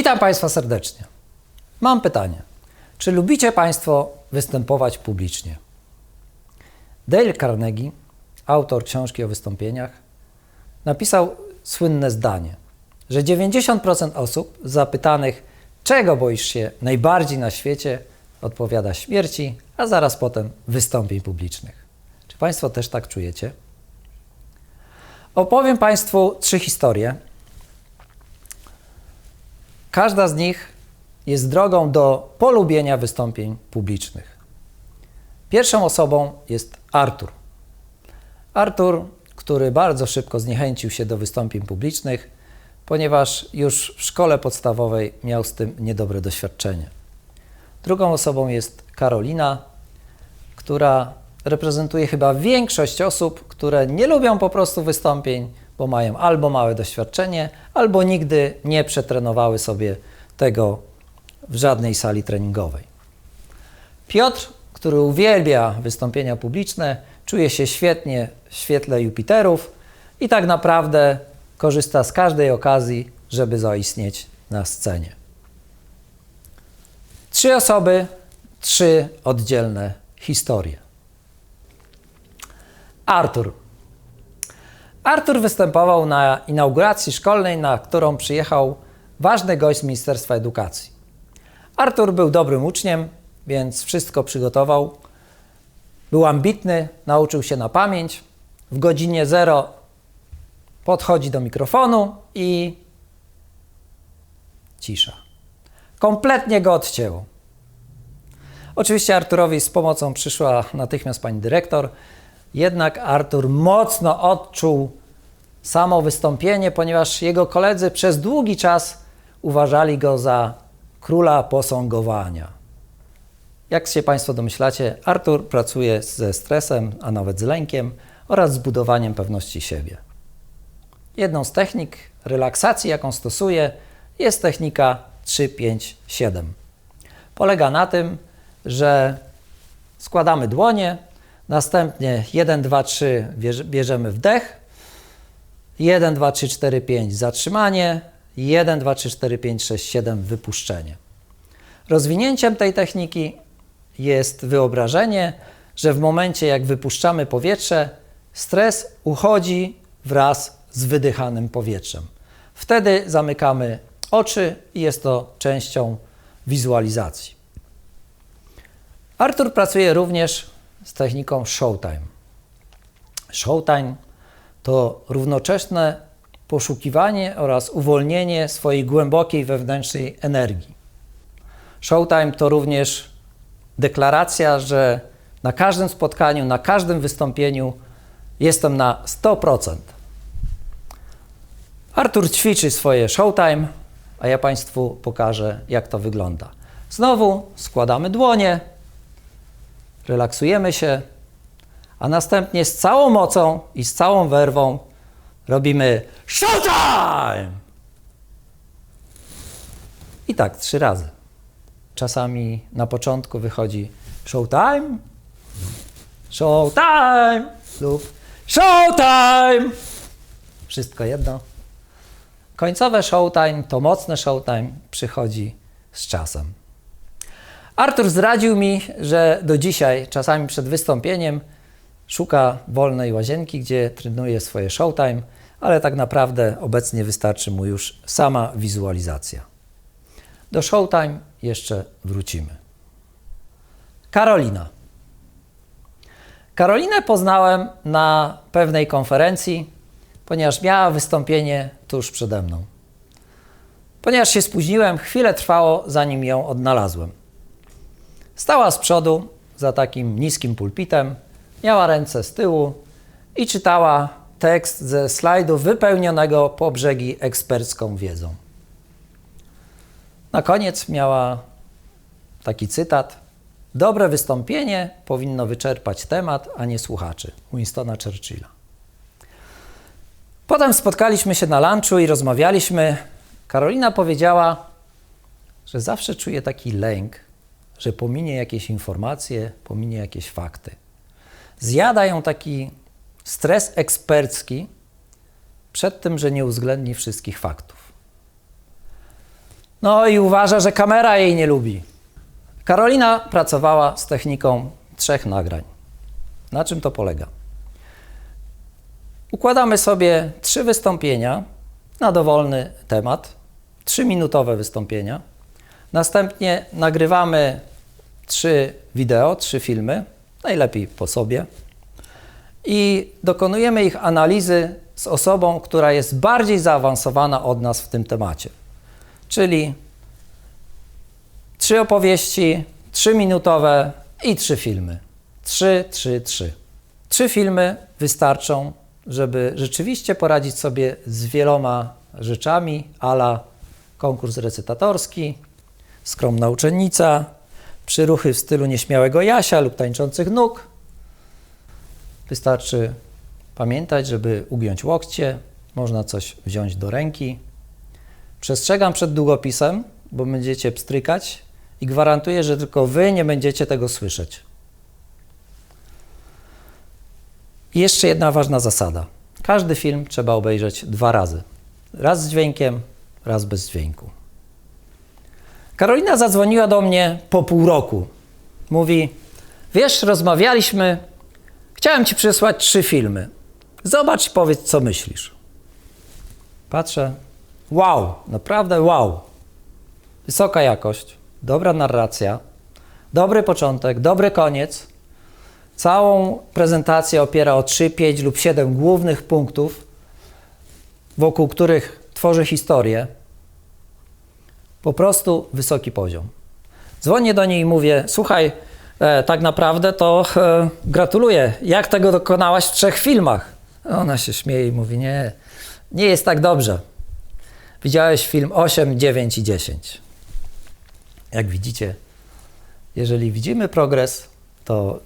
Witam Państwa serdecznie. Mam pytanie. Czy lubicie Państwo występować publicznie? Dale Carnegie, autor książki o wystąpieniach, napisał słynne zdanie, że 90% osób zapytanych, czego boisz się najbardziej na świecie, odpowiada śmierci, a zaraz potem wystąpień publicznych. Czy Państwo też tak czujecie? Opowiem Państwu trzy historie. Każda z nich jest drogą do polubienia wystąpień publicznych. Pierwszą osobą jest Artur. Artur, który bardzo szybko zniechęcił się do wystąpień publicznych, ponieważ już w szkole podstawowej miał z tym niedobre doświadczenie. Drugą osobą jest Karolina, która reprezentuje chyba większość osób, które nie lubią po prostu wystąpień, bo mają albo małe doświadczenie, albo nigdy nie przetrenowały sobie tego w żadnej sali treningowej. Piotr, który uwielbia wystąpienia publiczne, czuje się świetnie w świetle Jupiterów i tak naprawdę korzysta z każdej okazji, żeby zaistnieć na scenie. Trzy osoby, trzy oddzielne historie. Artur. Artur występował na inauguracji szkolnej, na którą przyjechał ważny gość z Ministerstwa Edukacji. Artur był dobrym uczniem, więc wszystko przygotował. Był ambitny, nauczył się na pamięć. W godzinie zero podchodzi do mikrofonu i cisza. Kompletnie go odcięło. Oczywiście Arturowi z pomocą przyszła natychmiast pani dyrektor, jednak Artur mocno odczuł samo wystąpienie, ponieważ jego koledzy przez długi czas uważali go za króla posągowania. Jak się Państwo domyślacie, Artur pracuje ze stresem, a nawet z lękiem oraz zbudowaniem pewności siebie. Jedną z technik relaksacji, jaką stosuje, jest technika 3-5-7. Polega na tym, że składamy dłonie, następnie 1, 2, 3 bierzemy wdech, 1, 2, 3, 4, 5 zatrzymanie, 1, 2, 3, 4, 5, 6, 7 wypuszczenie. Rozwinięciem tej techniki jest wyobrażenie, że w momencie jak wypuszczamy powietrze, stres uchodzi wraz z wydychanym powietrzem. Wtedy zamykamy oczy i jest to częścią wizualizacji. Artur pracuje również z techniką Showtime. Showtime to równoczesne poszukiwanie oraz uwolnienie swojej głębokiej wewnętrznej energii. Showtime to również deklaracja, że na każdym spotkaniu, na każdym wystąpieniu jestem na 100%. Artur ćwiczy swoje showtime, a ja Państwu pokażę, jak to wygląda. Znowu składamy dłonie, relaksujemy się, a następnie z całą mocą i z całą werwą robimy showtime! I tak trzy razy. Czasami na początku wychodzi showtime, showtime lub showtime. Wszystko jedno. Końcowe showtime to mocne showtime przychodzi z czasem. Artur zdradził mi, że do dzisiaj, czasami przed wystąpieniem, szuka wolnej łazienki, gdzie trenuje swoje showtime, ale tak naprawdę obecnie wystarczy mu już sama wizualizacja. Do showtime jeszcze wrócimy. Karolina. Karolinę poznałem na pewnej konferencji, ponieważ miała wystąpienie tuż przede mną. Ponieważ się spóźniłem, chwilę trwało, zanim ją odnalazłem. Stała z przodu, za takim niskim pulpitem, miała ręce z tyłu i czytała tekst ze slajdu wypełnionego po brzegi ekspercką wiedzą. Na koniec miała taki cytat: Dobre wystąpienie powinno wyczerpać temat, a nie słuchaczy. Winstona Churchilla. Potem spotkaliśmy się na lunchu i rozmawialiśmy. Karolina powiedziała, że zawsze czuje taki lęk, że pominie jakieś informacje, pominie jakieś fakty. Zjada ją taki stres ekspercki przed tym, że nie uwzględni wszystkich faktów. No i uważa, że kamera jej nie lubi. Karolina pracowała z techniką trzech nagrań. Na czym to polega? Układamy sobie trzy wystąpienia na dowolny temat, trzyminutowe wystąpienia. Następnie nagrywamy trzy wideo, trzy filmy, najlepiej po sobie, i dokonujemy ich analizy z osobą, która jest bardziej zaawansowana od nas w tym temacie. Czyli trzy opowieści, trzyminutowe i trzy filmy. Trzy, trzy, trzy. Trzy filmy wystarczą, żeby rzeczywiście poradzić sobie z wieloma rzeczami, ala konkurs recytatorski, skromna uczennica, przyruchy w stylu nieśmiałego Jasia lub tańczących nóg. Wystarczy pamiętać, żeby ugiąć łokcie, można coś wziąć do ręki. Przestrzegam przed długopisem, bo będziecie pstrykać i gwarantuję, że tylko wy nie będziecie tego słyszeć. I jeszcze jedna ważna zasada. Każdy film trzeba obejrzeć dwa razy. Raz z dźwiękiem, raz bez dźwięku. Karolina zadzwoniła do mnie po pół roku. Mówi: Wiesz, rozmawialiśmy, chciałem ci przysłać trzy filmy. Zobacz i powiedz, co myślisz. Patrzę. Wow, naprawdę wow. Wysoka jakość, dobra narracja, dobry początek, dobry koniec. Całą prezentację opiera o 3, 5 lub 7 głównych punktów, wokół których tworzy historię. Po prostu wysoki poziom. Dzwonię do niej i mówię: Słuchaj, e, tak naprawdę to e, gratuluję. Jak tego dokonałaś w trzech filmach? Ona się śmieje i mówi: Nie, nie jest tak dobrze. Widziałeś film 8, 9 i 10. Jak widzicie, jeżeli widzimy progres, to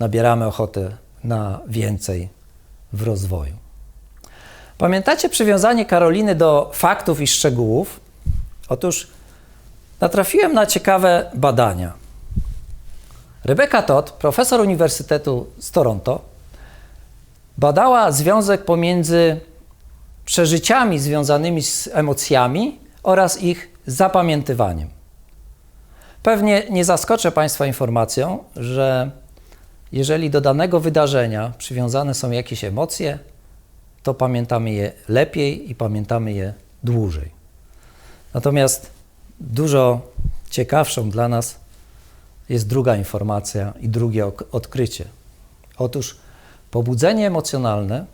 nabieramy ochoty na więcej w rozwoju. Pamiętacie przywiązanie Karoliny do faktów i szczegółów? Otóż natrafiłem na ciekawe badania. Rebecca Todd, profesor Uniwersytetu z Toronto, badała związek pomiędzy przeżyciami związanymi z emocjami oraz ich zapamiętywaniem. Pewnie nie zaskoczę Państwa informacją, że jeżeli do danego wydarzenia przywiązane są jakieś emocje, to pamiętamy je lepiej i pamiętamy je dłużej. Natomiast dużo ciekawszą dla nas jest druga informacja i drugie odkrycie. Otóż pobudzenie emocjonalne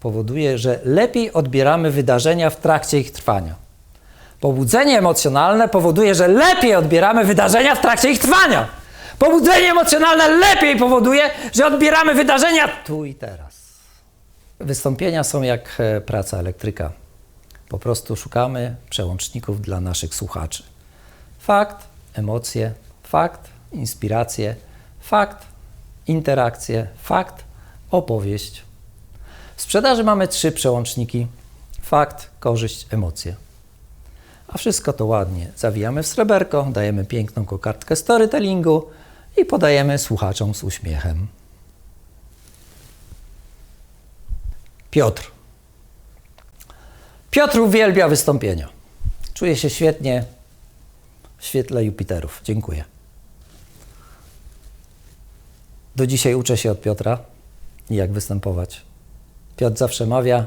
powoduje, że lepiej odbieramy wydarzenia w trakcie ich trwania. Pobudzenie emocjonalne powoduje, że lepiej odbieramy wydarzenia w trakcie ich trwania. Pobudzenie emocjonalne lepiej powoduje, że odbieramy wydarzenia tu i teraz. Wystąpienia są jak e, praca elektryka. Po prostu szukamy przełączników dla naszych słuchaczy. Fakt, emocje, fakt, inspiracje, fakt, interakcje, fakt, opowieść. W sprzedaży mamy trzy przełączniki: fakt, korzyść, emocje. A wszystko to ładnie zawijamy w sreberko, dajemy piękną kokardkę storytellingu i podajemy słuchaczom z uśmiechem. Piotr. Piotr uwielbia wystąpienia. Czuje się świetnie w świetle Jupiterów. Dziękuję. Do dzisiaj uczę się od Piotra, jak występować. Piotr zawsze mawia: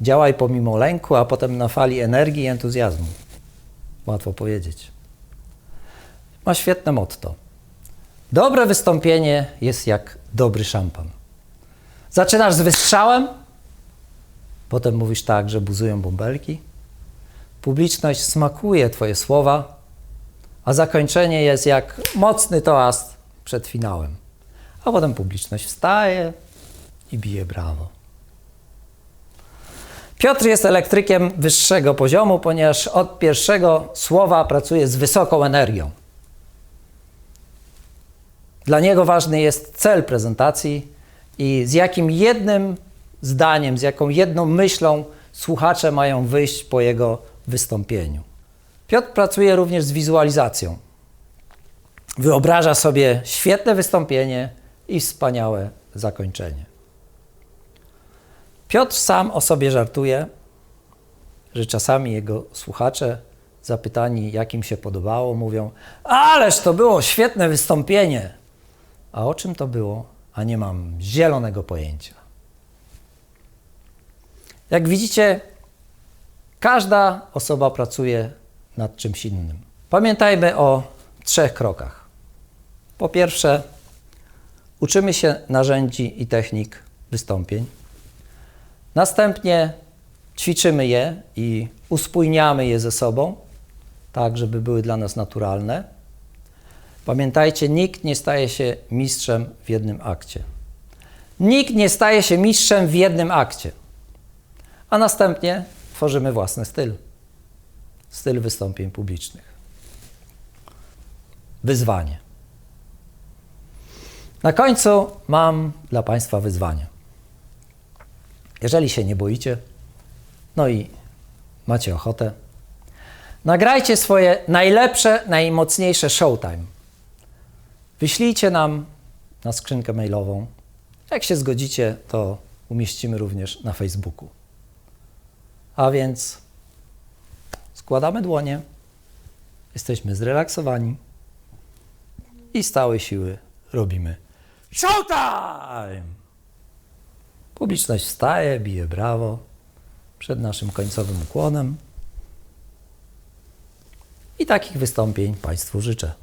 działaj pomimo lęku, a potem na fali energii i entuzjazmu. Łatwo powiedzieć. Ma świetne motto. Dobre wystąpienie jest jak dobry szampan. Zaczynasz z wystrzałem, potem mówisz tak, że buzują bąbelki. Publiczność smakuje Twoje słowa, a zakończenie jest jak mocny toast przed finałem. A potem publiczność wstaje i bije brawo. Piotr jest elektrykiem wyższego poziomu, ponieważ od pierwszego słowa pracuje z wysoką energią. Dla niego ważny jest cel prezentacji i z jakim jednym zdaniem, z jaką jedną myślą słuchacze mają wyjść po jego wystąpieniu. Piotr pracuje również z wizualizacją. Wyobraża sobie świetne wystąpienie i wspaniałe zakończenie. Piotr sam o sobie żartuje, że czasami jego słuchacze zapytani, jak im się podobało, mówią: Ależ to było świetne wystąpienie. A o czym to było? A nie mam zielonego pojęcia. Jak widzicie, każda osoba pracuje nad czymś innym. Pamiętajmy o trzech krokach. Po pierwsze, uczymy się narzędzi i technik wystąpień. Następnie ćwiczymy je i uspójniamy je ze sobą, tak żeby były dla nas naturalne. Pamiętajcie, nikt nie staje się mistrzem w jednym akcie. Nikt nie staje się mistrzem w jednym akcie. A następnie tworzymy własny styl. Styl wystąpień publicznych. Wyzwanie. Na końcu mam dla Państwa wyzwanie. Jeżeli się nie boicie, no i macie ochotę, nagrajcie swoje najlepsze, najmocniejsze showtime. Wyślijcie nam na skrzynkę mailową. Jak się zgodzicie, to umieścimy również na Facebooku. A więc składamy dłonie, jesteśmy zrelaksowani i z całej siły robimy showtime! Publiczność wstaje, bije brawo przed naszym końcowym ukłonem. I takich wystąpień Państwu życzę.